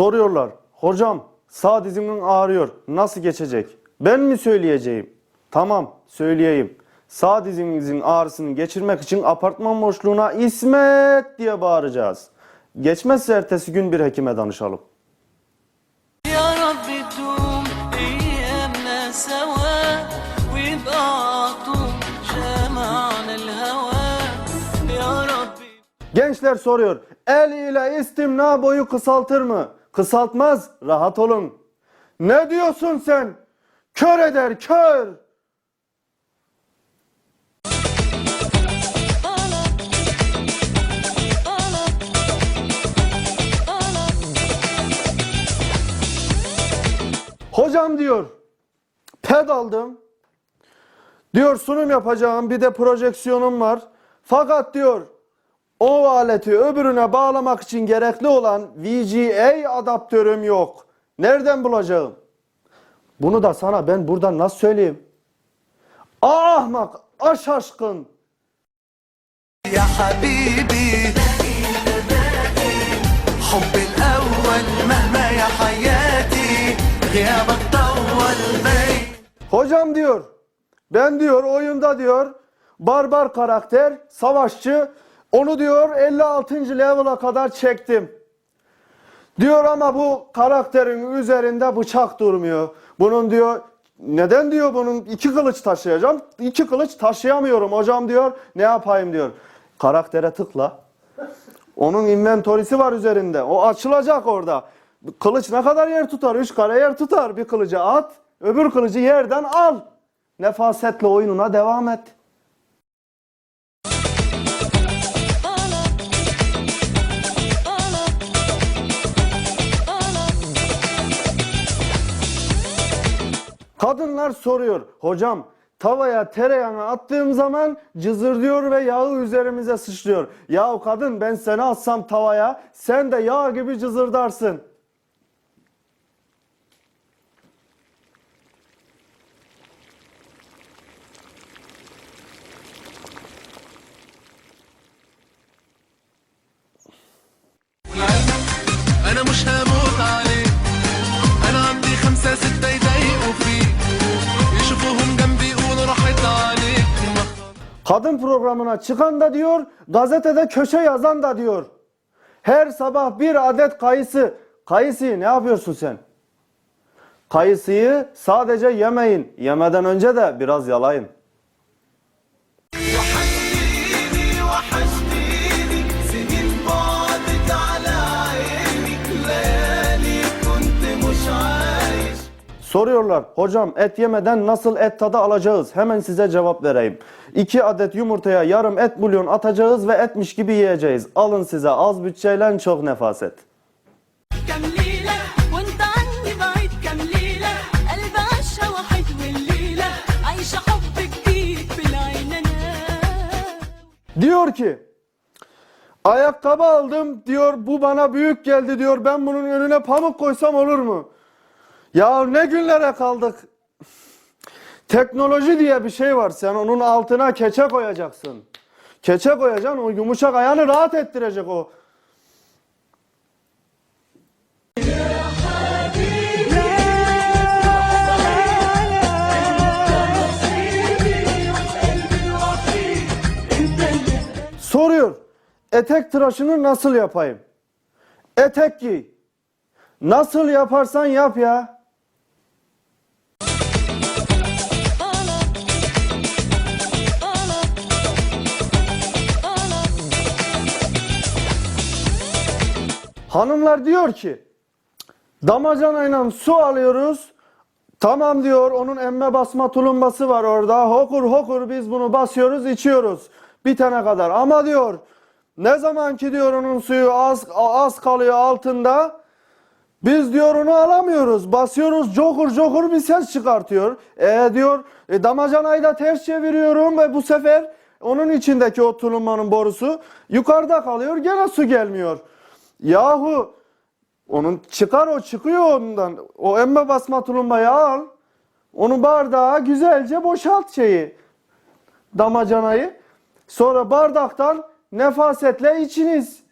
Soruyorlar. Hocam sağ dizimin ağrıyor. Nasıl geçecek? Ben mi söyleyeceğim? Tamam söyleyeyim. Sağ dizimizin ağrısını geçirmek için apartman boşluğuna İsmet diye bağıracağız. Geçmezse ertesi gün bir hekime danışalım. Gençler soruyor. El ile istimna boyu kısaltır mı? Kısaltmaz. Rahat olun. Ne diyorsun sen? Kör eder kör. Hocam diyor. Ped aldım. Diyor sunum yapacağım bir de projeksiyonum var. Fakat diyor o aleti öbürüne bağlamak için gerekli olan VGA adaptörüm yok. Nereden bulacağım? Bunu da sana ben buradan nasıl söyleyeyim? Ah ahmak, aş aşkın. يا حبيبي حب الأول مهما يا حياتي غيابك طول بي Hocam diyor, ben diyor oyunda diyor barbar karakter, savaşçı, onu diyor 56. level'a kadar çektim. Diyor ama bu karakterin üzerinde bıçak durmuyor. Bunun diyor neden diyor bunun iki kılıç taşıyacağım. İki kılıç taşıyamıyorum hocam diyor. Ne yapayım diyor. Karaktere tıkla. Onun inventorisi var üzerinde. O açılacak orada. Kılıç ne kadar yer tutar? Üç kare yer tutar. Bir kılıcı at. Öbür kılıcı yerden al. Nefasetle oyununa devam et. Kadınlar soruyor. Hocam tavaya tereyağını attığım zaman cızırdıyor ve yağı üzerimize sıçrıyor. Yahu kadın ben seni atsam tavaya sen de yağ gibi cızırdarsın. Kadın programına çıkan da diyor, gazetede köşe yazan da diyor. Her sabah bir adet kayısı. Kayısıyı ne yapıyorsun sen? Kayısıyı sadece yemeyin. Yemeden önce de biraz yalayın. Soruyorlar hocam et yemeden nasıl et tadı alacağız? Hemen size cevap vereyim. 2 adet yumurtaya yarım et bulyon atacağız ve etmiş gibi yiyeceğiz. Alın size az bütçeyle çok nefaset. Diyor ki ayakkabı aldım diyor bu bana büyük geldi diyor ben bunun önüne pamuk koysam olur mu? Ya ne günlere kaldık. Teknoloji diye bir şey var sen onun altına keçe koyacaksın. Keçe koyacaksın o yumuşak ayağını rahat ettirecek o. Soruyor. Etek tıraşını nasıl yapayım? Etek giy. Nasıl yaparsan yap ya. Hanımlar diyor ki damacanayla su alıyoruz. Tamam diyor onun emme basma tulumbası var orada. Hokur hokur biz bunu basıyoruz içiyoruz. Bitene kadar. Ama diyor ne zaman ki diyor onun suyu az az kalıyor altında. Biz diyor onu alamıyoruz. Basıyoruz cokur cokur bir ses çıkartıyor. E diyor e, damacanayı da ters çeviriyorum ve bu sefer onun içindeki o tulumbanın borusu yukarıda kalıyor. Gene su gelmiyor. Yahu Onun çıkar o çıkıyor ondan. O emme basma tulumbayı al. Onu bardağa güzelce boşalt şeyi. Damacanayı. Sonra bardaktan nefasetle içiniz.